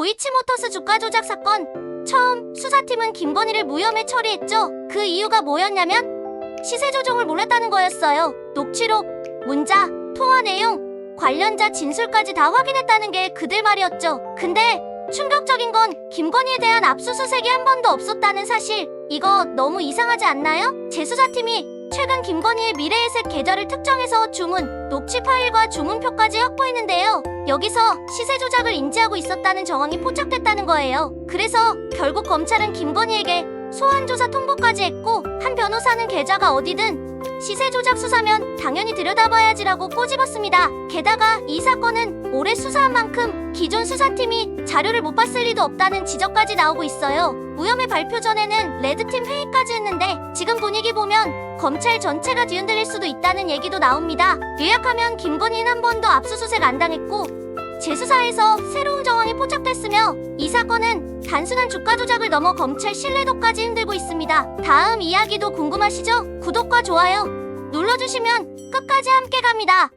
도이치모터스 주가 조작 사건. 처음 수사팀은 김건희를 무혐의 처리했죠. 그 이유가 뭐였냐면 시세 조종을 몰랐다는 거였어요. 녹취록, 문자, 통화 내용, 관련자 진술까지 다 확인했다는 게 그들 말이었죠. 근데 충격적인 건 김건희에 대한 압수수색이 한 번도 없었다는 사실. 이거 너무 이상하지 않나요? 재수사팀이 최근 김건희의 미래에셋 계좌를 특정해서 주문, 녹취 파일과 주문표까지 확보했는데요. 여기서 시세 조작을 인지하고 있었다는 정황이 포착됐다는 거예요. 그래서 결국 검찰은 김건희에게 소환 조사 통보까지 했고 한 변호사는 계좌가 어디든 시세 조작 수사면 당연히 들여다봐야지라고 꼬집었습니다. 게다가 이 사건은 올해 수사한 만큼 기존 수사팀이 자료를 못 봤을 리도 없다는 지적까지 나오고 있어요. 무혐의 발표 전에는 레드팀 회의까지 했는데 지금 분위기 보면 검찰 전체가 뒤흔들릴 수도 있다는 얘기도 나옵니다. 요약하면 김건희는 한 번도 압수수색 안 당했고 재수사에서 새로운 정황이 포착됐으며 이 사건은 단순한 주가 조작을 넘어 검찰 신뢰도까지 흔들고 있습니다. 다음 이야기도 궁금하시죠? 구독과 좋아요 눌러주시면 끝까지 함께 갑니다.